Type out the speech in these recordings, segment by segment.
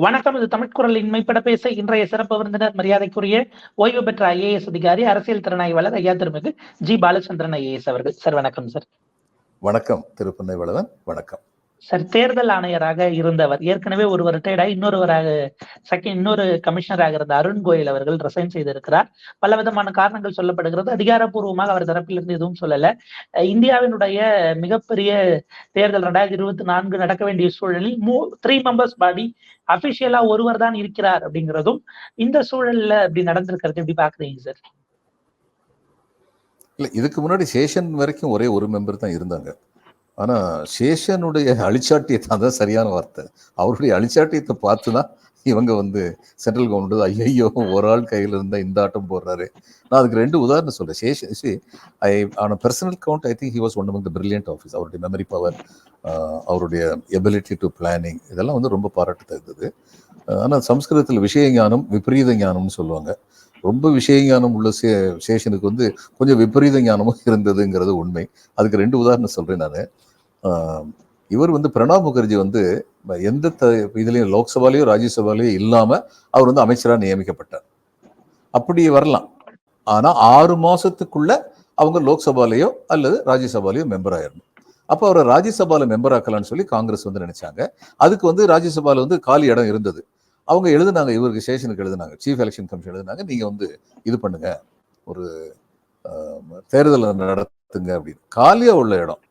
வணக்கம். இது தமிழ்குரலின் இன்மைப்பட பேச இன்றைய சிறப்பு விருந்தினர் மரியாதைக்குரிய ஓய்வு பெற்ற ஐஏஎஸ் அதிகாரி அரசியல் திறனாய்வாளர் ஐயா திருமிகு ஜி பாலச்சந்திரன் ஐஏஎஸ் அவர்கள். சார் வணக்கம் சார். வணக்கம் திருப்பண்ணை வளவன். வணக்கம். சார் தேர்தல் ஆணையராக இருந்தவர். ஏற்கனவே ஒருவர் ரிட்டையர்டாக இன்னொருவராக செகண்ட் இன்னொரு கமிஷனராக இருந்த அருண் கோயல் அவர்கள் ரிசைன் செய்திருக்கிறார். பல விதமான காரணங்கள் சொல்லப்படுகிறது. அதிகாரப்பூர்வமாக அவர் தரப்பிலிருந்து எதுவும் சொல்லல. இந்தியாவினுடைய மிகப்பெரிய தேர்தல் ரெண்டாயிரத்தி இருபத்தி நான்கு நடக்க வேண்டிய சூழலில் மூ த்ரீ மெம்பர்ஸ் பாடி அபிஷியலா ஒருவர் தான் இருக்கிறார் அப்படிங்கிறதும் இந்த சூழல்ல அப்படி நடந்திருக்கிறது. எப்படி பாக்குறீங்க சார் இல்ல இதுக்கு முன்னாடி சேஷன் வரைக்கும் ஒரே ஒரு மெம்பர் தான் இருந்தாங்க. ஆனா சேஷனுடைய அழிச்சாட்டியத்தை அதுதான் சரியான வார்த்தை. அவருடைய அழிச்சாட்டியத்தை பார்த்து தான் இவங்க வந்து சென்ட்ரல் கவர்மெண்ட் ஐயோ ஒரு ஆள் கையில் இருந்தால் இந்த ஆட்டம் போடுறாரு. நான் அதுக்கு ரெண்டு உதாரணம் சொல்கிறேன் Seshan see I on personal count I think he was one of the brilliant office அவருடைய மெமரி பவர் அவருடைய எபிலிட்டி டு பிளானிங் இதெல்லாம் வந்து ரொம்ப பாராட்டு தகுந்தது ஆனால் சம்ஸ்கிருதத்தில் விஷய ஞானம் விபரீத ஞானம்னு சொல்லுவாங்க. ரொம்ப விஷய ஞானம் உள்ள சே சேஷனுக்கு வந்து கொஞ்சம் விபரீத ஞானமும் இருந்ததுங்கிறது உண்மை. அதுக்கு ரெண்டு உதாரணம் சொல்றேன் நான். இவர் வந்து பிரணாப் முகர்ஜி வந்து எந்த த இதுலயும் லோக்சபாலையோ ராஜ்யசபாலையோ இல்லாம அவர் வந்து அமைச்சராக நியமிக்கப்பட்டார். அப்படி வரலாம். ஆனா ஆறு மாசத்துக்குள்ள அவங்க லோக்சபாலையோ அல்லது ராஜ்யசபாலேயோ மெம்பர் ஆயிரணும். அப்போ அவரை ராஜ்யசபால மெம்பர் ஆக்கலாம்னு சொல்லி காங்கிரஸ் வந்து நினைச்சாங்க. அதுக்கு வந்து ராஜ்யசபால வந்து காலி இடம் இருந்தது. அவங்க எழுதுனாங்க இவருக்கு ஸ்டேஷனுக்கு எழுதுனாங்க. சீஃப் எலெக்ஷன் கமிஷன் எழுதுனாங்க நீங்க வந்து இது பண்ணுங்க. ஒரு தேர்தல் நடத்துங்க அப்படின்னு. காலியா உள்ள இடம்.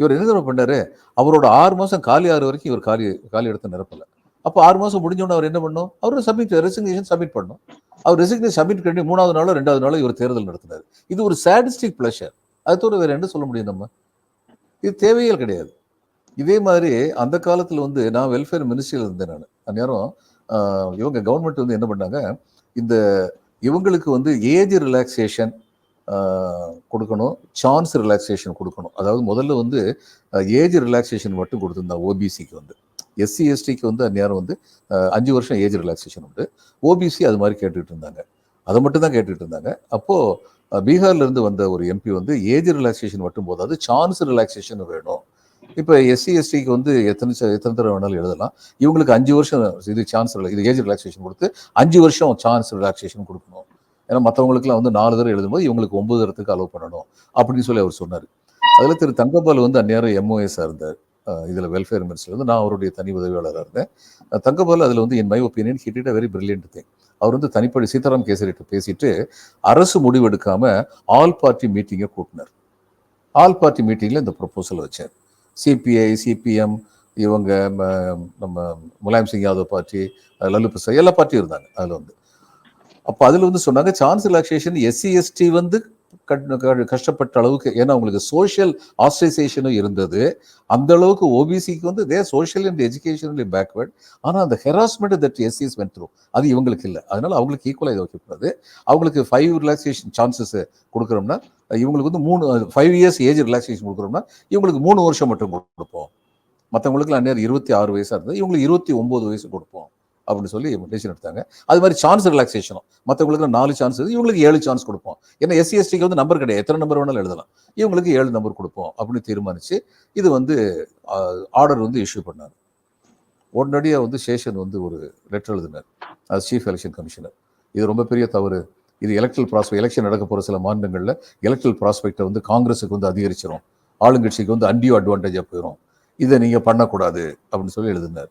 இவர் என்ன பண்ணாரு? அவரோட ஆறு மாசம் காலி ஆறு வரைக்கும் இவர் காலி காலி இடத்த நிரப்பலை. அப்போ ஆறு மாசம் முடிஞ்ச உடனே அவர் என்ன பண்ணும் அவர் சப்மிட் ரெசிக்னேஷன் சப்மிட் பண்ணும் அவர் ரெசிக்னேஷன் சப்மிட் பண்ணி மூணாவது நாளோ ரெண்டாவது நாளோ இவர் தேர்தல் நடத்தினார். இது ஒரு சாடிஸ்டிக் ப்ளஷர் அது தவிர வேற என்ன சொல்ல முடியும் நம்ம? இது தேவையே கிடையாது. இதே மாதிரி அந்த காலத்துல வந்து நான் வெல்ஃபேர் மினிஸ்ட்ரியில் இருந்தேன் நான். அந்நேரம் இவங்க கவர்மெண்ட் வந்து என்ன பண்ணாங்க? இந்த இவங்களுக்கு வந்து ஏஜ் ரிலாக்ஸேஷன் கொடுக்கணும் சான்ஸ் ரிலாக்ஸேஷன் கொடுக்கணும். அதாவது முதல்ல வந்து ஏஜ் ரிலாக்ஸேஷன் மட்டும் கொடுத்துருந்தாங்க ஓபிசிக்கு வந்து. எஸ்சி எஸ்டிக்கு வந்து அந்நேரம் வந்து அஞ்சு வருஷம் ஏஜ் ரிலாக்ஸேஷன் உண்டு. ஓபிசி அது மாதிரி கேட்டுட்டு இருந்தாங்க. அதை மட்டும் தான் கேட்டுட்டு இருந்தாங்க. அப்போது பீகார்லேருந்து வந்த ஒரு எம்பி வந்து ஏஜ் ரிலாக்ஸேஷன் மட்டும் போதாது சான்ஸ் ரிலாக்ஸேஷன் வேணும். இப்போ எஸ்சி எஸ்டிக்கு வந்து எத்தனை எத்தனை தடவை வேணாலும் எழுதலாம். இவங்களுக்கு அஞ்சு வருஷம் இது சான்ஸ் இது ஏஜ் ரிலாக்ஸேஷன் கொடுத்து அஞ்சு வருஷம் சான்ஸ் ரிலாக்ஸேஷன் கொடுக்கணும். ஏன்னா மற்றவங்களுக்குலாம் வந்து நாலு தடவை எழுதும்போது இவங்களுக்கு ஒன்பது தரத்துக்கு அலோவ் பண்ணணும் அப்படின்னு சொல்லி அவர் சொன்னார். அதில் திரு தங்கபால் வந்து அந்நேரம் எம்ஓஎஸ்ஸாக இருந்தார். இதில் வெல்ஃபேர் மினிஸ்டர் வந்து நான் அவருடைய தனி உதவியாளராக இருந்தேன். தங்கபால் அதில் வந்து என் my opinion hit a very brilliant thing அவர் வந்து தனிப்படி சீதாராம் கேசரிட்ட பேசிட்டு அரசு முடிவெடுக்காமல் ஆல் பார்ட்டி மீட்டிங்கை கூட்டினார். ஆல் பார்ட்டி மீட்டிங்கில் இந்த ப்ரொப்போசல் வச்சார். சிபிஐ சிபிஎம் இவங்க நம்ம முலாயம் சிங் யாதவ் பார்ட்டி லல்லு பிரசாத் எல்லா பார்ட்டியும் இருந்தாங்க அதில் வந்து. அப்போ அதில் வந்து சொன்னாங்க சான்ஸ் ரிலாக்ஸேஷன் எஸ்சி எஸ்டி வந்து கஷ்டப்பட்ட அளவுக்கு ஏன்னா அவங்களுக்கு சோஷியல் ஆஸ்ட்ரைசேஷனும் இருந்தது. அந்த அளவுக்கு ஓபிசிக்கு வந்து they social and educationally backward ஆனால் அந்த ஹெராஸ்மெண்ட் தட் எஸ்சிஎஸ் வென் த்ரூ அது இவங்களுக்கு இல்லை. அதனால அவங்களுக்கு ஈக்குவலாக இதை வைக்கக்கூடாது அவங்களுக்கு ஃபைவ் ரிலாக்ஸேஷன் சான்சஸ் கொடுக்குறோம்னா இவங்களுக்கு வந்து மூணு ஃபைவ் இயர்ஸ் ஏஜ் ரிலாக்ஸேஷன் கொடுக்குறோம்னா இவங்களுக்கு மூணு வருஷம் மட்டும் கொடுப்போம். மற்றவங்களுக்கு அந்நேரம் இருபத்தி ஆறு வயசாக இருந்தது இவங்களுக்கு இருபத்தி ஒம்பது வயசு கொடுப்போம். அப்படின்னு சொல்லி டிசிஷன் எடுத்தாங்க. அது மாதிரி சான்ஸ் ரிலாக்ஸேஷனும் மற்றவங்களுக்கு நாலு சான்ஸ் இருக்குது இவங்களுக்கு ஏழு சான்ஸ் கொடுப்போம். ஏன்னா எஸ்சி எஸ்டிக்கு வந்து நம்பர் கிடையாது. எத்தனை நம்பர் வேணாலும் எழுதலாம். இவங்களுக்கு ஏழு நம்பர் கொடுப்போம் அப்படின்னு தீர்மானித்து இது வந்து ஆர்டர் வந்து இஷ்யூ பண்ணார். உடனடியாக வந்து சேஷன் வந்து ஒரு லெட்டர் எழுதினார். அது சீஃப் எலெக்ஷன் கமிஷனர் இது ரொம்ப பெரிய தவறு. இது எலக்ட்ரல் ப்ராஸ்பெக்ட் எலெக்ஷன் நடக்க போகிற சில மாநிலங்களில் எலக்ட்ரல் ப்ராஸ்பெக்டை வந்து காங்கிரஸுக்கு வந்து அதிகரிச்சிடும் ஆளுங்கட்சிக்கு வந்து அண்டியோ அட்வான்டேஜாக போயிடும் இதை நீங்கள் பண்ணக்கூடாது அப்படின்னு சொல்லி எழுதினார்.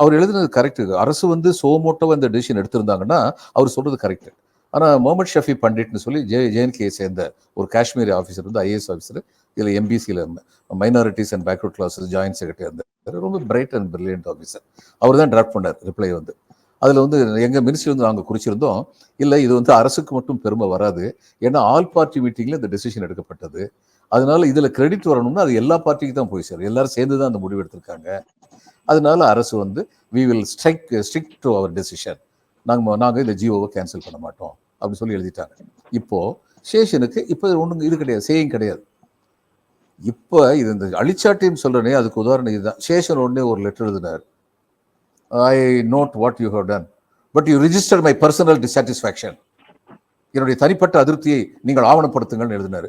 அவர் எழுதுனது கரெக்டு அரசு வந்து சோமோட்டோவாக இந்த டிசிஷன் எடுத்திருந்தாங்கன்னா அவர் சொல்றது கரெக்டு ஆனால் முகமது ஷஃபி பண்டிட்னு சொல்லி ஜே ஜேஎன்கே சேர்ந்த ஒரு காஷ்மீரி ஆஃபீஸர் வந்து ஐஏஎஸ் ஆஃபீஸர் இதில் எம்பிசியில் minorities and backward classes joint secretary இருந்தார். ரொம்ப பிரைட் அண்ட் பிரில்லியன்ட் ஆஃபீஸர் அவர் தான் ட்ராஃப்ட் பண்ணார் ரிப்ளை வந்து. அதில் வந்து எங்கள் மினிஸ்ட்ரி வந்து நாங்கள் குறிச்சிருந்தோம். இல்லை இது வந்து அரசுக்கு மட்டும் பெருமை வராது. ஏன்னா ஆல் பார்ட்டி மீட்டிங்கில் இந்த டெசிஷன் எடுக்கப்பட்டது. அதனால இதில் கிரெடிட் வரணும்னா அது எல்லா பார்ட்டிக்கு தான் போய் சேரும். எல்லாரும் சேர்ந்து தான் அந்த முடிவு எடுத்திருக்காங்க. அதனால அரசு வந்து we will strike stick to our decision நாங்கள் நாங்கள் இந்த ஜியோவை கேன்சல் பண்ண மாட்டோம் அப்படின்னு சொல்லி எழுதிட்டாங்க. இப்போ சேஷனுக்கு இப்போ ஒன்றும் இது கிடையாது சேயும் கிடையாது. இப்போ இது இந்த அழிச்சாட்டின்னு சொல்கிறனே அதுக்கு உதாரணம் இதுதான். சேஷன் உடனே ஒரு லெட்டர் எழுதினார். I note what you have done but you register my personal dissatisfaction என்னுடைய தனிப்பட்ட அதிருப்தியை நீங்கள் ஆவணப்படுத்துங்கள்னு எழுதினார்.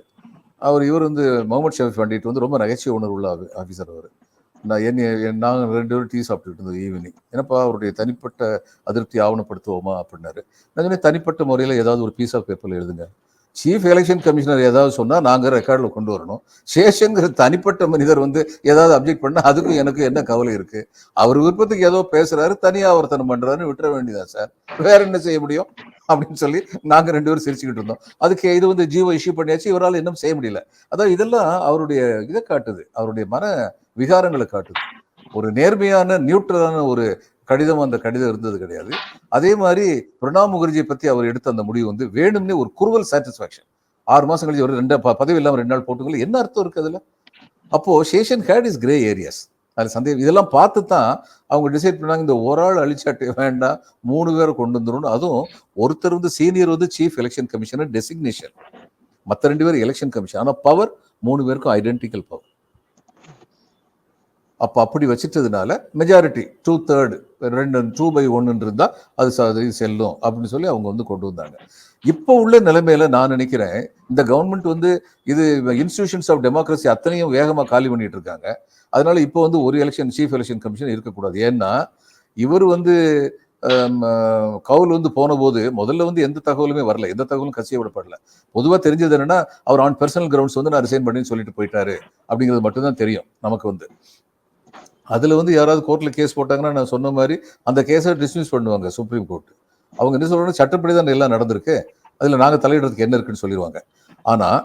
அவர் இவர் வந்து முகமது ஷஃபி பண்டிட் வந்து ரொம்ப நகைச்சுவை உணர்வுள்ள ஆஃபீஸர் அவர். நான் என்ன நாங்கள் ரெண்டு பேரும் டீ சாப்பிட்டுட்டு இருந்தோம் ஈவினிங் என்னப்பா அவருடைய தனிப்பட்ட அதிருப்தி ஆவணப்படுத்துவோமா அப்படின்னாரு. நான் தனிப்பட்ட முறையில் ஏதாவது ஒரு பீஸ் ஆஃப் பேப்பரில் எழுதுங்க. சீஃப் எலெக்ஷன் கமிஷனர் ஏதாவது சொன்னால் நாங்கள் ரெக்கார்டில் கொண்டு வரணும். சேஷங்கிற தனிப்பட்ட மனிதர் வந்து ஏதாவது அப்ஜெக்ட் பண்ணால் அதுக்கும் எனக்கு என்ன கவலை இருக்குது அவர் விருப்பத்துக்கு ஏதோ பேசுகிறாரு தனியாக ஆவர்த்தனம் பண்ணுறாருன்னு விட்டுற வேண்டியதா சார் வேற என்ன செய்ய முடியும்? அப்படின்னு சொல்லி நாங்கள் ரெண்டு பேரும் சிரிச்சுக்கிட்டு இருந்தோம். அதுக்கு இது வந்து ஜீவோ இஷ்யூ பண்ணியாச்சு. இவரால் இன்னும் செய்ய முடியல. அதான் இதெல்லாம் அவருடைய இதை காட்டுது. அவருடைய மன விகாரங்களை காட்டுது. ஒரு நேர்மையான நியூட்ரலான ஒரு கடிதம் அந்த கடிதம் இருந்தது கிடையாது. அதே மாதிரி பிரணாப் முகர்ஜியை பற்றி அவர் எடுத்த அந்த முடிவு வந்து வேணும்னே ஒரு குருவல் சாட்டிஸ்ஃபேக்ஷன் ஆறு மாதம் கழிச்சு ஒரு ரெண்டு ப- பதவி இல்லாமல் ரெண்டு நாள் போட்டுக்கல என்ன அர்த்தம் இருக்குது அதில்? அப்போ Seshan had his grey areas அதில் சந்தேகம் இதெல்லாம் பார்த்து தான் அவங்க டிசைட் பண்ணாங்க இந்த ஒரு ஆள் அழிச்சாட்டு வேண்டாம் மூணு பேரை கொண்டு வந்துடும் அதுவும் ஒருத்தர் வந்து சீனியர் வந்து சீஃப் எலெக்ஷன் கமிஷனர் டெசிக்னேஷன் மற்ற ரெண்டு பேர் எலெக்ஷன் கமிஷன் ஆனால் பவர் மூணு பேருக்கும் ஐடென்டிக்கல் பவர் அப்போ அப்படி வச்சிட்டதுனால மெஜாரிட்டி டூ தேர்டு ரெண்டு டூ பை ஒன்னு இருந்தால் அது ச- செல்லும் அப்படின்னு சொல்லி அவங்க வந்து கொண்டு வந்தாங்க. இப்போ உள்ள நிலைமையில நான் நினைக்கிறேன் இந்த கவர்மெண்ட் வந்து இது இன்ஸ்டிடியூஷன்ஸ் ஆஃப் டெமோக்ரஸி அத்தனையும் வேகமாக காலி பண்ணிட்டு இருக்காங்க. அதனால இப்போ வந்து ஒரு எலெக்ஷன் சீஃப் எலெக்ஷன் கமிஷன் இருக்கக்கூடாது. ஏன்னா இவர் வந்து கவுல் வந்து போன போது முதல்ல வந்து எந்த தகவலுமே வரல. எந்த தகவலும் கசிய விடப்படல. பொதுவாக தெரிஞ்சது என்னன்னா அவர் ஆன் பர்சனல் கிரவுண்ட்ஸ் வந்து நான் ரிசைன் பண்ணி சொல்லிட்டு போயிட்டாரு. அப்படிங்கிறது மட்டும்தான் தெரியும் நமக்கு வந்து. அதில் வந்து யாராவது கோர்ட்டில் கேஸ் போட்டாங்கன்னா நான் சொன்ன மாதிரி அந்த கேஸை டிஸ்மிஸ் பண்ணுவாங்க சுப்ரீம் கோர்ட் அவங்க என்ன சொல்கிறாங்கன்னா சட்டப்படி தான் எல்லாம் நடந்திருக்கு. அதில் நாங்கள் தலையிடுறதுக்கு என்ன இருக்குன்னு சொல்லிடுவாங்க ஆனால்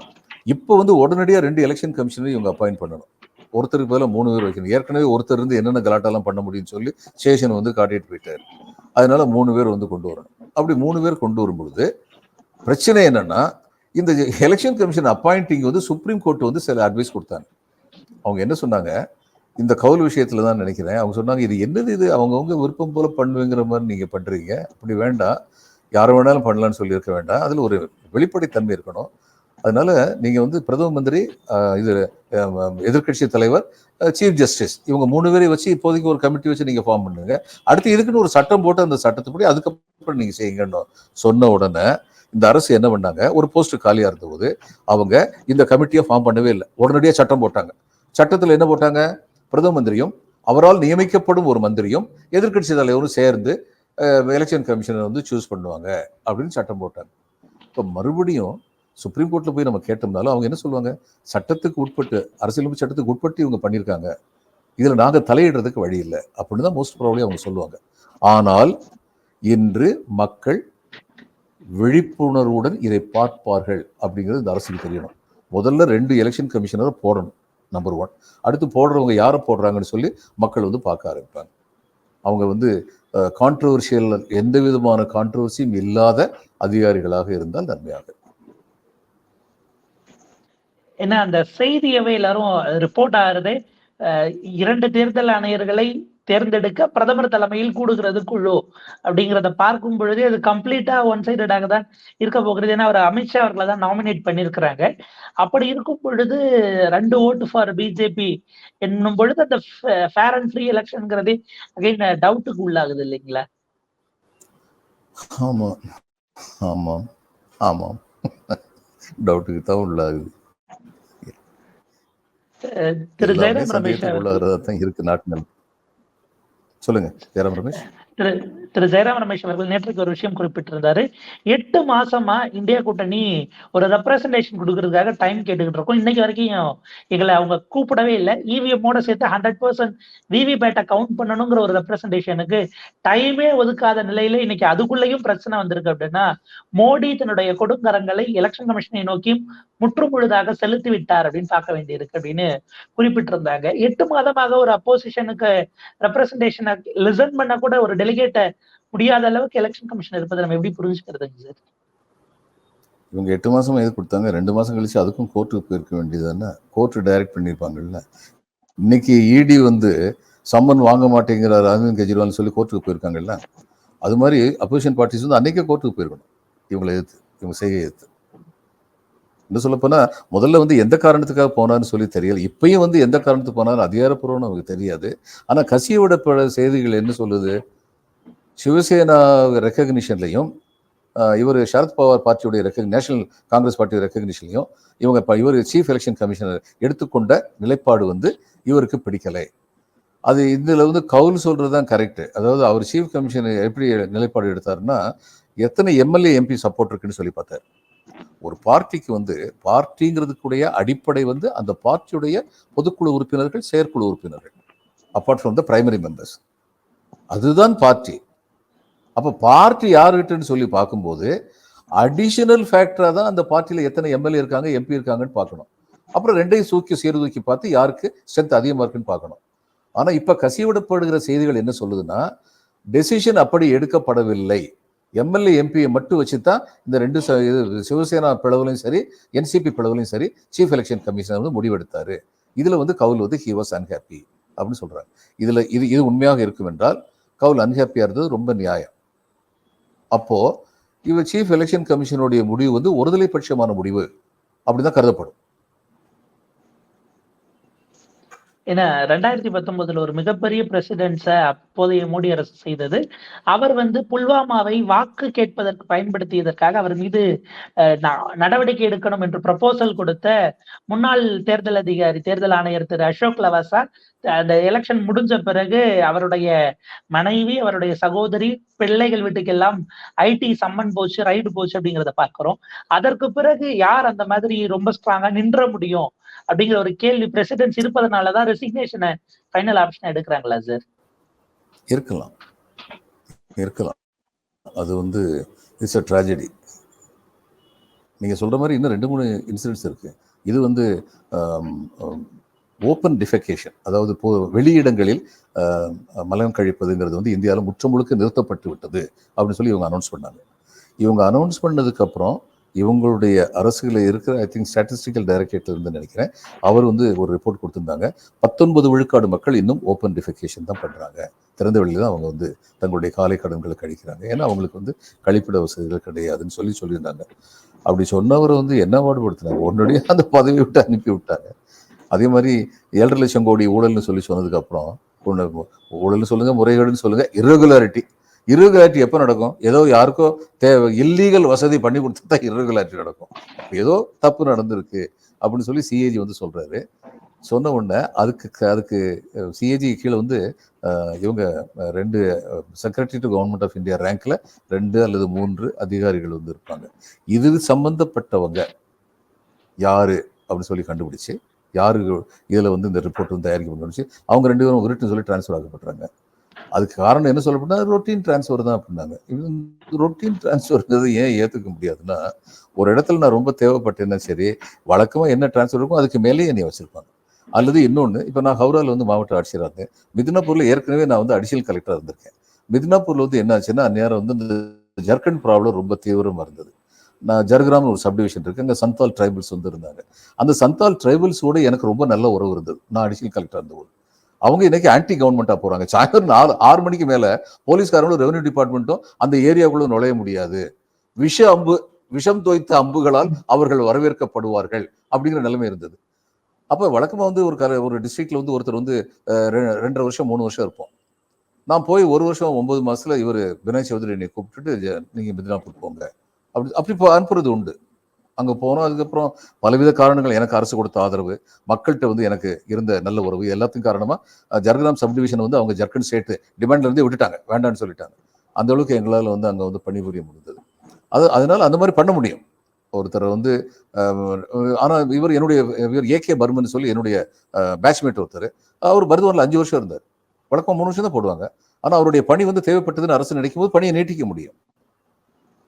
இப்போ வந்து உடனடியாக ரெண்டு எலெக்ஷன் கமிஷனரையும் இவங்க அப்பாயிண்ட் பண்ணணும். ஒருத்தருக்கு பதிலாக மூணு பேர் வைக்கணும். ஏற்கனவே ஒருத்தர் இருந்து என்னென்ன கலாட்டெல்லாம் பண்ண முடியும்னு சொல்லி சேஷன் வந்து காட்டிட்டு போயிட்டார். அதனால மூணு பேர் வந்து கொண்டு வரணும். அப்படி மூணு பேர் கொண்டு வரும்பொழுது பிரச்சனை என்னன்னா இந்த எலெக்ஷன் கமிஷன் அப்பாயிண்டிங் வந்து சுப்ரீம் கோர்ட் வந்து சில அட்வைஸ் கொடுத்தாங்க. அவங்க என்ன சொன்னாங்க? இந்த கவுல் விஷயத்துல தான் நினைக்கிறேன். அவங்க சொன்னாங்க இது என்னது இது? அவங்கவுங்க விருப்பம் போல பண்ணுவேங்கிற மாதிரி நீங்க பண்றீங்க. அப்படி வேண்டாம். யாரை வேணாலும் பண்ணலாம்னு சொல்லியிருக்க வேண்டாம். அதில் ஒரு வெளிப்படைத்தன்மை இருக்கணும். அதனால நீங்கள் வந்து பிரதம மந்திரி இது எதிர்கட்சி தலைவர் சீஃப் ஜஸ்டிஸ் இவங்க மூணு பேரை வச்சு இப்போதைக்கு ஒரு கமிட்டி வச்சு நீங்கள் ஃபார்ம் பண்ணுங்க. அடுத்து இதுக்குன்னு ஒரு சட்டம் போட்டு அந்த சட்டத்துப்படி அதுக்கப்புறம் நீங்கள் செய்யுங்கன்னு சொன்ன உடனே இந்த அரசு என்ன பண்ணாங்க? ஒரு போஸ்ட் காலியாக இருந்தபோது அவங்க இந்த கமிட்டியை ஃபார்ம் பண்ணவே இல்லை. உடனடியாக சட்டம் போட்டாங்க. சட்டத்தில் என்ன போட்டாங்க? பிரதம மந்திரியும் அவரால் நியமிக்கப்படும் ஒரு மந்திரியும் எதிர்க்கட்சி தலைவரும் சேர்ந்து எலெக்ஷன் கமிஷனர் வந்து சூஸ் பண்ணுவாங்க அப்படின்னு சட்டம் போட்டாங்க. இப்போ மறுபடியும் சுப்ரீம் கோர்ட்டில் போய் நம்ம கேட்டோம்னாலும் அவங்க என்ன சொல்லுவாங்க? சட்டத்துக்கு உட்பட்டு அரசியலமைப்பு சட்டத்துக்கு உட்பட்டு இவங்க பண்ணியிருக்காங்க. இதில் நாங்கள் தலையிடுறதுக்கு வழி இல்லை அப்படின்னு தான் மோஸ்ட் ப்ராப்ளி அவங்க சொல்லுவாங்க. ஆனால் இன்று மக்கள் விழிப்புணர்வுடன் இதை பார்ப்பார்கள் அப்படிங்கிறது இந்த அரசுக்கு தெரியணும். முதல்ல ரெண்டு எலெக்ஷன் கமிஷனரை போடணும். நம்பர் ஒன் அடுத்து போடுறவங்க யாரை போடுறாங்கன்னு சொல்லி மக்கள் வந்து பார்க்க ஆரம்பிப்பாங்க. அவங்க வந்து கான்ட்ரவர்ஷியல் எந்த விதமான கான்ட்ரவர்சியும் இல்லாத அதிகாரிகளாக இருந்தால் நன்மையாக. ஏன்னா அந்த செய்தியவே எல்லாரும் ரிப்போர்ட் ஆகுறது இரண்டு தேர்தல் ஆணையர்களை தேர்ந்தெடுக்க பிரதமர் தலைமையில் கூடுகிறது குழு அப்படிங்கிறத பார்க்கும் பொழுது அது கம்ப்ளீட்டா ஒன் சைடடாக தான் இருக்க போகிறது. ஏன்னா அவர் அமித்ஷா அவர்களை தான் நாமினேட் பண்ணியிருக்கிறாங்க. அப்படி இருக்கும் பொழுது ரெண்டு ஓட்டு ஃபார் பிஜேபி என்னும் பொழுது அந்த ஃபேர் அண்ட் ஃப்ரீ எலெக்ஷன்ங்கிறதே அகைன் டவுட்டுக்கு உள்ளாகுது இல்லைங்களா? ஆமாம் ஆமாம் ஆமாம் டவுட்டுக்கு தான் உள்ளாகுது. திரு ஜெயராம் ரமேஷ் உள்ளாகிறதா தான் இருக்கு நாட்டு சொல்லுங்க. ஜெயராம் ரமேஷ். திரு திரு ஜெயராம் ரமேஷ் அவர்கள் நேற்றுக்கு ஒரு விஷயம் குறிப்பிட்டிருந்தாரு. எட்டு மாசமா இந்தியா கூட்டணி ஒரு ரெப்ரசன்டேஷன் கொடுக்கறதுக்காக டைம் கேட்டுக்கிட்டு இருக்கோம். இன்னைக்கு வரைக்கும் எங்களை அவங்க கூப்பிடவே இல்லை. இவிஎம்மோட சேர்த்து ஹண்ட்ரட் பர்சன்ட் விவிபேட்டை கவுண்ட் பண்ணணுங்கிற ஒரு ரெப்ரசன்டேஷனுக்கு டைமே ஒதுக்காத நிலையில இன்னைக்கு அதுக்குள்ளேயும் பிரச்சனை வந்திருக்கு அப்படின்னா மோடி தன்னுடைய கொடுங்கரங்களை எலெக்ஷன் கமிஷனை நோக்கி முற்றுமுழுதாக செலுத்தி விட்டார் அப்படின்னு பார்க்க வேண்டியிருக்கு அப்படின்னு குறிப்பிட்டிருந்தாங்க. எட்டு மாதமாக ஒரு அப்போசிஷனுக்கு ரெப்ரசன்டேஷனை லிசன் பண்ண கூட ஒரு டெலிகேட்ட முடியாத அளவுக்கு எலெக்ஷன் கமிஷன் இருப்பதை நம்ம எப்படி புரிஞ்சுக்கிறதுங்க சார்? இவங்க எட்டு மாசமா எது கொடுத்தாங்க? ரெண்டு மாசம் கழிச்சு அதுக்கும் கோர்ட்டுக்கு போயிருக்க வேண்டியதுதானே? கோர்ட்டு டைரக்ட் பண்ணியிருப்பாங்கல்ல. இன்னைக்கு இடி வந்து சம்மன் வாங்க மாட்டேங்கிறார் அரவிந்த் கெஜ்ரிவால் சொல்லி கோர்ட்டுக்கு போயிருக்காங்கல்ல. அது மாதிரி அப்போசிஷன் பார்ட்டிஸ் வந்து அன்னைக்கே கோர்ட்டுக்கு போயிருக்கணும். இவங்களை எதிர்த்து இவங்க செய்ய எதிர்த்து. இன்னும் சொல்ல போனா முதல்ல வந்து எந்த காரணத்துக்காக போனான்னு சொல்லி தெரியல. இப்பயும் வந்து எந்த காரணத்துக்கு போனாலும் அதிகாரப்பூர்வம் நமக்கு தெரியாது. ஆனா கசிய விடப்பட செய்திகள் என்ன சொல்லுது? சிவசேனா ரெக்கக்னிஷன்லையும் இவர் சரத்பவார் பார்ட்டியுடைய ரெக்கக் நேஷனல் காங்கிரஸ் பார்ட்டி ரெக்கக்னிஷன்லையும் இவங்க இப்போ இவர் சீஃப் எலெக்ஷன் கமிஷனர் எடுத்துக்கொண்ட நிலைப்பாடு வந்து இவருக்கு பிடிக்கலை. அது இதில் வந்து கவுல் சொல்கிறது தான் கரெக்டு அதாவது அவர் சீஃப் கமிஷனர் எப்படி நிலைப்பாடு எடுத்தாருன்னா எத்தனை எம்எல்ஏ எம்பி சப்போர்ட் இருக்குன்னு சொல்லி பார்த்தார். ஒரு பார்ட்டிக்கு வந்து பார்ட்டிங்கிறதுக்குடைய அடிப்படை வந்து அந்த பார்ட்டியுடைய பொதுக்குழு உறுப்பினர்கள் செயற்குழு உறுப்பினர்கள் apart from the primary members அதுதான் பார்ட்டி. அப்போ பார்ட்டி யாருகிட்டன்னு சொல்லி பார்க்கும்போது அடிஷனல் ஃபேக்டராக தான் அந்த பார்ட்டியில் எத்தனை எம்எல்ஏ இருக்காங்க எம்பி இருக்காங்கன்னு பார்க்கணும். அப்புறம் ரெண்டையும் சூக்கி சீர்தூக்கி பார்த்து யாருக்கு ஸ்ட்ரென்த் அதிகமாக இருக்குன்னு பார்க்கணும். ஆனால் இப்போ கசிவிடப்படுகிற செய்திகள் என்ன சொல்லுதுன்னா டெசிஷன் அப்படி எடுக்கப்படவில்லை. எம்எல்ஏ எம்பியை மட்டும் வச்சு தான் இந்த ரெண்டு ச- இது சிவசேனா பிளவுலையும் சரி என்சிபி பிளவுலையும் சரி சீஃப் எலெக்ஷன் கமிஷனர் வந்து முடிவெடுத்தார். இதில் வந்து கவுல் வந்து ஹி வாஸ் அன்ஹாப்பி அப்படின்னு சொல்கிறாங்க இதில் இது இது உண்மையாக இருக்கும் என்றால் கவுல் அன்ஹாப்பியாக இருந்தது ரொம்ப நியாயம். அப்போது இவர் சீஃப் எலெக்ஷன் கமிஷனுடைய முடிவு வந்து ஒருதலை முடிவு முடிவு அப்படிதான் கருதப்படும். ஏன்னா ரெண்டாயிரத்தி பத்தொன்பதுல ஒரு மிகப்பெரிய பிரசிடென்ஸ அப்போதைய மோடி அரசு செய்தது. அவர் வந்து புல்வாமாவை வாக்கு கேட்பதற்கு பயன்படுத்தியதற்காக அவர் மீது அஹ், ந- நடவடிக்கை எடுக்கணும் என்று ப்ரப்போசல் கொடுத்த முன்னாள் தேர்தல் அதிகாரி தேர்தல் ஆணையர் திரு அசோக் லவாசா அந்த எலெக்ஷன் முடிஞ்ச பிறகு அவருடைய மனைவி அவருடைய சகோதரி பிள்ளைகள் வீட்டுக்கெல்லாம் ஐடி சம்மன் போச்சு ரைடு போச்சு அப்படிங்கிறத பார்க்கிறோம். அதற்கு பிறகு யார் அந்த மாதிரி ரொம்ப ஸ்ட்ராங்கா நின்ற முடியும்? அப்படிங்கிற ஒரு கேள்வி பிரசிடென்ஸ் இருப்பதனாலதான் ரெசிக்னேஷனை ஃபைனல் ஆப்ஷன் எடுக்கிறாங்களா சார் இருக்கலாம். இருக்கலாம். அது வந்து இட்ஸ் அ ட்ராஜடி நீங்கள் சொல்கிற மாதிரி இன்னும் ரெண்டு மூணு இன்சிடென்ட்ஸ் இருக்குது இது வந்து ஓப்பன் டிஃபெகேஷன் அதாவது போ வெளியிடங்களில் மலம் கழிப்பதுங்கிறது வந்து இந்தியாவில் முற்ற முழுக்க நிறுத்தப்பட்டு விட்டது அப்படின்னு சொல்லி இவங்க அனௌன்ஸ் பண்ணாங்க. இவங்க அனௌன்ஸ் பண்ணதுக்கப்புறம் இவங்களுடைய அரசுகளில் இருக்கிற ஐ திங்க் ஸ்டாட்டிஸ்டிக்கல் டைரக்டரேட்ல இருந்து நினைக்கிறேன். அவர் வந்து ஒரு ரிப்போர்ட் கொடுத்திருந்தாங்க. பத்தொன்பது விழுக்காடு மக்கள் இன்னும் ஓப்பன் டிஃபிகேஷன் தான் பண்ணுறாங்க திறந்த வெளியில் தான் அவங்க வந்து தங்களுடைய காலை கடன்களை கழிக்கிறாங்க ஏன்னா அவங்களுக்கு வந்து கழிப்பிட வசதிகள் கிடையாதுன்னு சொல்லி சொல்லியிருந்தாங்க. அப்படி சொன்னவரை வந்து என்ன பாடுபடுத்தினாங்க உடனடியே அந்த பதவி விட்டு அனுப்பி விட்டாங்க. அதே மாதிரி ஏழரை லட்சம் கோடி ஊழல்னு சொல்லி சொன்னதுக்கப்புறம் ஊழல்னு சொல்லுங்கள் முறைகேடுன்னு சொல்லுங்கள் irregularity. Irregularity எப்போ நடக்கும்? ஏதோ யாருக்கோ தேவை இல்லீகல் வசதி பண்ணி கொடுத்தா தான் irregularity நடக்கும். ஏதோ தப்பு நடந்திருக்கு அப்படின்னு சொல்லி சிஏஜி வந்து சொல்கிறாரு சொன்ன உடனே அதுக்கு க- அதுக்கு சிஏஜி கீழே வந்து இவங்க ரெண்டு secretary to Government of India ரேங்க்ல ரெண்டு அல்லது மூன்று அதிகாரிகள் வந்து இருப்பாங்க. இது சம்பந்தப்பட்டவங்க யாரு அப்படின்னு சொல்லி கண்டுபிடிச்சு யாரு இதில் வந்து இந்த ரிப்போர்ட் வந்து தயாரிக்க அவங்க ரெண்டு பேரும் உருட்டுன்னு சொல்லி டிரான்ஸ்ஃபர் ஆகப்படுறாங்க அதுக்கு காரணம் என்ன சொல்லப்பட்டா ரொட்டீன் டிரான்ஸ்ஃபர் தான் அப்படின்னாங்க. ரொட்டீன் டிரான்ஸ்ஃபர்ங்கிறது ஏன் ஏற்றுக்க முடியாதுன்னா ஒரு இடத்துல நான் ரொம்ப தேவைப்பட்டேன்னா சரி வழக்கமாக என்ன டிரான்ஸ்ஃபர் இருக்கும் அதுக்கு மேலேயே என்னை வச்சுருப்பாங்க. அல்லது இன்னொன்று இப்போ நான் ஹவுராவில் வந்து மாவட்ட ஆட்சியராக இருந்தேன். மிதினாப்பூரில் ஏற்கனவே நான் வந்து அடிஷியல் கலெக்டராக இருந்திருக்கேன். மிதினாப்பூரில் வந்து என்ன ஆச்சுன்னா அந்நேரம் வந்து இந்த ஜர்க்கண்ட் ப்ராப்ளம் ரொம்ப தீவிரமாக இருந்தது. நான் ஜர்கிராம்னு ஒரு சப்டிவிஷன் இருக்கு அங்கே சந்தால் ட்ரைபல்ஸ் வந்து இருந்தாங்க. அந்த சந்தால் ட்ரைபல்ஸோட எனக்கு ரொம்ப நல்ல உறவு இருந்தது. நான் அடிஷனல் கலெக்டர் இருந்தபோது. அவங்க இன்னைக்கு ஆன்டி கவர்மெண்ட்டாக போறாங்க. சாயந்தரம் நாலு ஆறு மணிக்கு மேலே போலீஸ்காரங்களும் ரெவன்யூ டிபார்ட்மெண்ட்டும் அந்த ஏரியாக்குள்ள நுழைய முடியாது. விஷ அம்பு விஷம் தோய்த்த அம்புகளால் அவர்கள் வரவேற்கப்படுவார்கள் அப்படிங்கிற நிலைமை இருந்தது. அப்ப வழக்கமா வந்து ஒரு கர ஒரு டிஸ்ட்ரிக்ட்ல வந்து ஒருத்தர் வந்து ரெண்டரை வருஷம் மூணு வருஷம் இருப்போம். நான் போய் ஒரு வருஷம் ஒன்பது மாசத்துல இவர் வினய் சௌத்ரி என்னை கூப்பிட்டுட்டு நீங்கள் நீங்க மிதினாப்பூர் போங்க. அப்படி அப்படி இப்போ அனுப்புறது உண்டு. அங்க போனோம். அதுக்கப்புறம் பலவித காரணங்கள். எனக்கு அரசு கொடுத்த ஆதரவு மக்கள்கிட்ட வந்து எனக்கு இருந்த நல்ல உறவு எல்லாத்துக்கும் காரணமா அஹ், ஜர்கிராம் சப்டிவிஷன் வந்து அவங்க ஜர்க்கண்ட் ஸ்டேட் டிமாண்ட்லேருந்து விட்டுட்டாங்க. வேண்டாம்னு சொல்லிட்டாங்க. அந்த அளவுக்கு எங்களால் வந்து அங்க வந்து பணிபுரிய முடிந்தது. அது அதனால அந்த மாதிரி பண்ண முடியும். ஒருத்தர் வந்து ஆனால் ஆனா இவர் என்னுடைய இவர் ஏகே பர்மன் சொல்லி என்னுடைய பேட்ச்மேட் ஒருத்தர். அவர் பர்தவனில் அஞ்சு வருஷம் இருந்தார். வழக்கம் மூணு வருஷம் தான் போடுவாங்க. ஆனா அவருடைய பணி வந்து தேவைப்பட்டதுன்னு அரசு நினைக்கும் போது பணியை நீட்டிக்க முடியும்.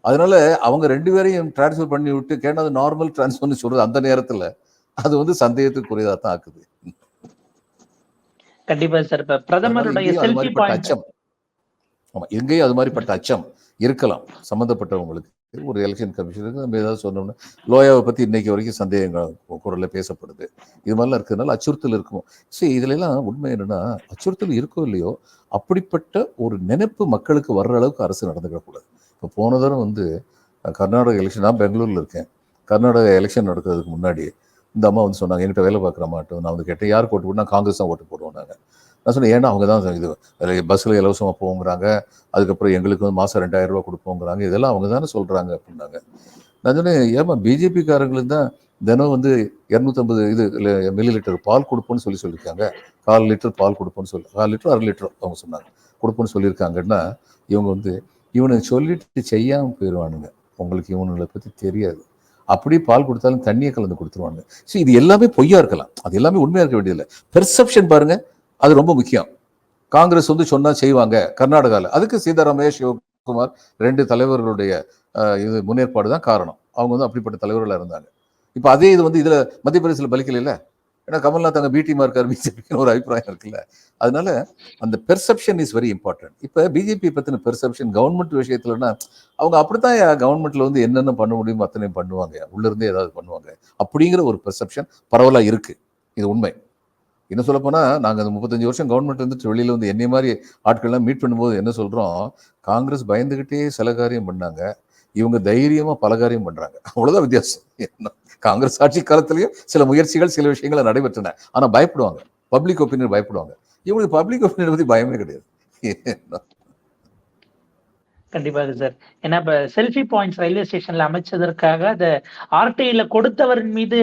அதனால அவங்க ரெண்டு பேரையும் டிரான்ஸ்ஃபர் பண்ணி விட்டு கேட்டது நார்மல் டிரான்ஸ்ஃபர்னு சொல்றது அந்த நேரத்துல அது வந்து சந்தேகத்துக்குரியதா தான் ஆக்குது. கண்டிப்பா சார். இப்ப பிரதமருடைய அது செல்ஃபி அச்சம். ஆமா எங்கேயும் அது மாதிரிப்பட்ட அச்சம் இருக்கலாம். சம்பந்தப்பட்டவங்களுக்கு ஒரு எலெக்ஷன் கமிஷனுக்கு நம்ம ஏதாவது சொன்னோம்னா லோயாவை பத்தி இன்னைக்கு வரைக்கும் சந்தேகங்கள் குரல்ல பேசப்படுது. இது மாதிரிலாம் இருக்கிறதுனால அச்சுறுத்தல் இருக்கும்? சரி இதுல எல்லாம் உண்மை என்னன்னா அச்சுறுத்தல் இருக்கோ இல்லையோ அப்படிப்பட்ட ஒரு நினைப்பு மக்களுக்கு வர்ற அளவுக்கு அரசு நடந்துக்கிடக்கூடாது இப்போ போன தடவை வந்து கர்நாடக எலெக்ஷன் நான் பெங்களூரில் இருக்கேன். கர்நாடக எலெக்ஷன் நடக்கிறதுக்கு முன்னாடி இந்த அம்மா வந்து சொன்னாங்க என்கிட்ட வேலை பார்க்குற மாட்டோம் நான் வந்து கேட்டேன் யாருக்கு ஓட்டு போட்டு காங்கிரஸ் தான் ஓட்டு போடுவோம் நாங்கள் நான் சொன்னேன் ஏன்னா அவங்க தான் இது பஸ்ஸில் இலவசமாக போகிறாங்க அதுக்கப்புறம் எங்களுக்கு வந்து மாதம் ரெண்டாயிரம் ரூபா கொடுப்போங்கிறாங்க இதெல்லாம் அவங்க தானே சொல்கிறாங்க அப்படின்னாங்க. நான் சொன்னேன் ஏமா பிஜேபி தான் தினம் வந்து இரநூத்தம்பது இது மில்லி லிட்டர் பால் கொடுப்போம்னு சொல்லி சொல்லியிருக்காங்க. கால் லிட்டர் பால் கொடுப்போம்னு சொல்லி கால் லிட்டர் அரை லிட்டர் அவங்க சொன்னாங்க. கொடுப்போம்னு சொல்லியிருக்காங்கன்னா இவங்க வந்து இவனுக்கு சொல்லிட்டு செய்யாமல் போயிடுவானுங்க. உங்களுக்கு இவனுங்களை பற்றி தெரியாது. அப்படியே பால் கொடுத்தாலும் தண்ணியை கலந்து கொடுத்துருவாங்க ஸோ இது எல்லாமே பொய்யா இருக்கலாம். அது எல்லாமே உண்மையாக இருக்க வேண்டியதில்லை. பெர்செப்ஷன் பாருங்க அது ரொம்ப முக்கியம். காங்கிரஸ் வந்து சொன்னால் செய்வாங்க கர்நாடகாவில் அதுக்கு சீதாராமையா சிவகுமார் ரெண்டு தலைவர்களுடைய இது முன்னேற்பாடு தான் காரணம். அவங்க வந்து அப்படிப்பட்ட தலைவர்களாக இருந்தாங்க. இப்போ அதே இது வந்து இதில் மத்திய பிரதேசத்தில் பலிக்கல ஏன்னா கமல்நாத் அங்கே பிடிமா இருக்கார் பிஜேபின்னு ஒரு அபிப்பிராயம் இருக்குல்ல. அதனால அந்த பெர்செப்ஷன் இஸ் வெரி இம்பார்ட்டன்ட் இப்போ பிஜேபி பற்றின பெர்செப்ஷன் கவர்மெண்ட் விஷயத்துலனா அவங்க அப்படித்தான் கவர்மெண்ட்ல வந்து என்னென்ன பண்ண முடியுமோ அத்தனையும் பண்ணுவாங்க. உள்ளிருந்தே ஏதாவது பண்ணுவாங்க. அப்படிங்கிற ஒரு பெர்செப்ஷன் பரவலாக இருக்கு. இது உண்மை. இன்னும் சொல்ல நாங்கள் அந்த முப்பத்தஞ்சு வருஷம் கவர்மெண்ட் இருந்துட்டு வெளியில் வந்து என்னை மாதிரி ஆட்கள்லாம் மீட் பண்ணும்போது என்ன சொல்கிறோம் காங்கிரஸ் பயந்துகிட்டே சில காரியம் பண்ணாங்க. இவங்க தைரியமாக பல காரியம் பண்ணுறாங்க அவ்வளோதான் வித்தியாசம். என்ன? காங்கிரஸ் ஆட்சி காலத்திலையும் சில முயற்சிகள் சில விஷயங்கள் நடைபெற்றன. ஆனா பயப்படுவாங்க. பப்ளிக் ஒப்பீனியன் பயப்படுவாங்க. இவங்களுக்கு பப்ளிக் ஒப்பீனியன் பற்றி பயமே கிடையாது. கண்டிப்பாக சார். ஏன்னா இப்ப செல்ஃபி பாயிண்ட்ஸ் ரயில்வே ஸ்டேஷன்ல அமைச்சதற்காக அந்த ஆர்டிஐல கொடுத்தவரின் மீது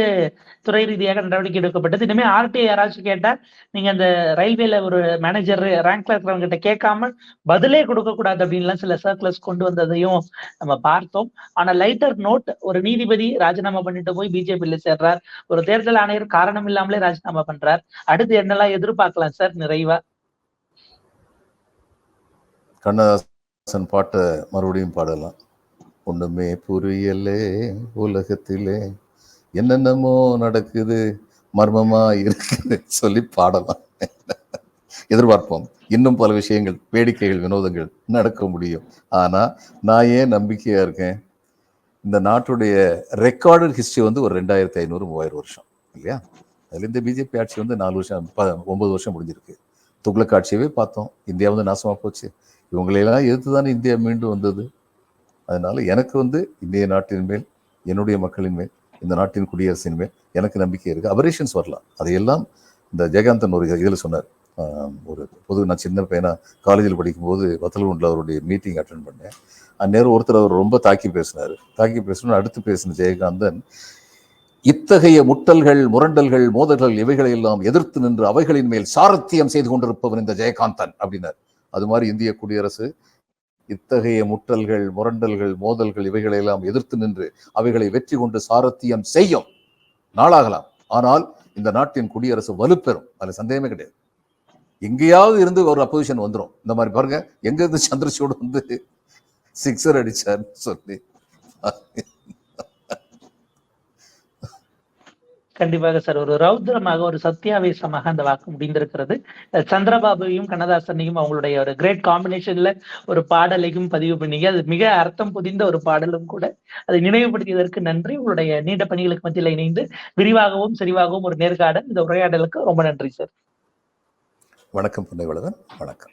துறை ரீதியாக நடவடிக்கை எடுக்கப்பட்டது. இனிமே ஆர்டிஐ யாராச்சும் கேட்டா நீங்க அந்த ரயில்வேல ஒரு மேனேஜர் ரேங்க்ல இருக்கிறவங்க கிட்ட கேட்காம பதிலே கொடுக்க கூடாது அப்படின்லாம் சில சர்க்குலர்ஸ் கொண்டு வந்ததையும் நம்ம பார்த்தோம். ஆனா லைட்டர் நோட் ஒரு நீதிபதி ராஜினாமா பண்ணிட்டு போய் பிஜேபியில சேர்றார். ஒரு தேர்தல் ஆணையர் காரணம் இல்லாமலே ராஜினாமா பண்றார். அடுத்து என்னெல்லாம் எதிர்பார்க்கலாம் சார் நிறைவா? கண்ணதாசன் பாட்டை மறுபடியும் பாடலாம். ஒண்ணுமே புரியலே உலகத்திலே என்னென்னமோ நடக்குது மர்மமா இருக்குது சொல்லி பாடலாம். எதிர்பார்ப்போம். இன்னும் பல விஷயங்கள் வேடிக்கைகள் வினோதங்கள் நடக்க முடியும். ஆனா நான் ஏன் நம்பிக்கையா இருக்கேன்? இந்த நாட்டுடைய ரெக்கார்டு ஹிஸ்ட்ரி வந்து ஒரு ரெண்டாயிரத்தி ஐநூறு மூவாயிரம் வருஷம் இல்லையா? அதுல இந்த பிஜேபி ஆட்சி வந்து நாலு வருஷம் ப- ஒன்பது வருஷம் முடிஞ்சிருக்கு. துக்ளக் ஆட்சியவே பார்த்தோம். இந்தியா வந்து நாசமா போச்சு. இவங்களையெல்லாம் எதிர்த்து தானே இந்தியா மீண்டும் வந்தது. அதனால எனக்கு வந்து இந்திய நாட்டின் மேல் என்னுடைய மக்களின் மேல் இந்த நாட்டின் குடியரசின் மேல் எனக்கு நம்பிக்கை இருக்குது அபரேஷன்ஸ் வரலாம். அதையெல்லாம் இந்த ஜெயகாந்தன் ஒரு இதில் சொன்னார். ஒரு பொது நான் சின்ன பையனாக காலேஜில் படிக்கும்போது வத்தலகுண்டில் அவருடைய மீட்டிங் அட்டன் பண்ணேன். அந்நேரம் ஒருத்தர் அவர் ரொம்ப தாக்கி பேசினார். தாக்கி பேசணும்னு அடுத்து பேசின ஜெயகாந்தன் இத்தகைய முட்டல்கள் முரண்டல்கள் மோதல்கள் இவைகளை எல்லாம் எதிர்த்து நின்று அவைகளின் மேல் சாரத்தியம் செய்து கொண்டிருப்பவன் இந்த ஜெயகாந்தன் அப்படின்னார். அது மாதிரி இந்திய குடியரசு இத்தகைய முட்டல்கள் முரண்டல்கள் மோதல்கள் இவைகளை எல்லாம் எதிர்த்து நின்று அவைகளை வெற்றி கொண்டு சாரத்தியம் செய்யும் நாளாகலாம். ஆனால் இந்த நாட்டின் குடியரசு வலுப்பெறும். அதில் சந்தேகமே கிடையாது. எங்கேயாவது இருந்து ஒரு அப்போசிஷன் வந்துரும். இந்த மாதிரி பாருங்க. எங்க இருந்து சந்திரசூட் வந்து சிக்ஸர் அடிச்சார்னு சொல்லி. கண்டிப்பாக சார். ஒரு ரௌத்ரமாக ஒரு சத்தியாவேசமாக அந்த வாக்கு முடிந்திருக்கிறது. சந்திரபாபுவையும் கண்ணதாசனையும் அவங்களுடைய ஒரு கிரேட் காம்பினேஷன்ல ஒரு பாடலையும் பதிவு பண்ணீங்க. அது மிக அர்த்தம் புதிந்த ஒரு பாடலும் கூட. அதை நினைவுபடுத்தியதற்கு நன்றி. உங்களுடைய நீண்ட பணிகளுக்கு மத்தியில் இணைந்து விரிவாகவும் செறிவாகவும் ஒரு நேர்காணல் இந்த உரையாடலுக்கு ரொம்ப நன்றி சார். வணக்கம் வணக்கம்.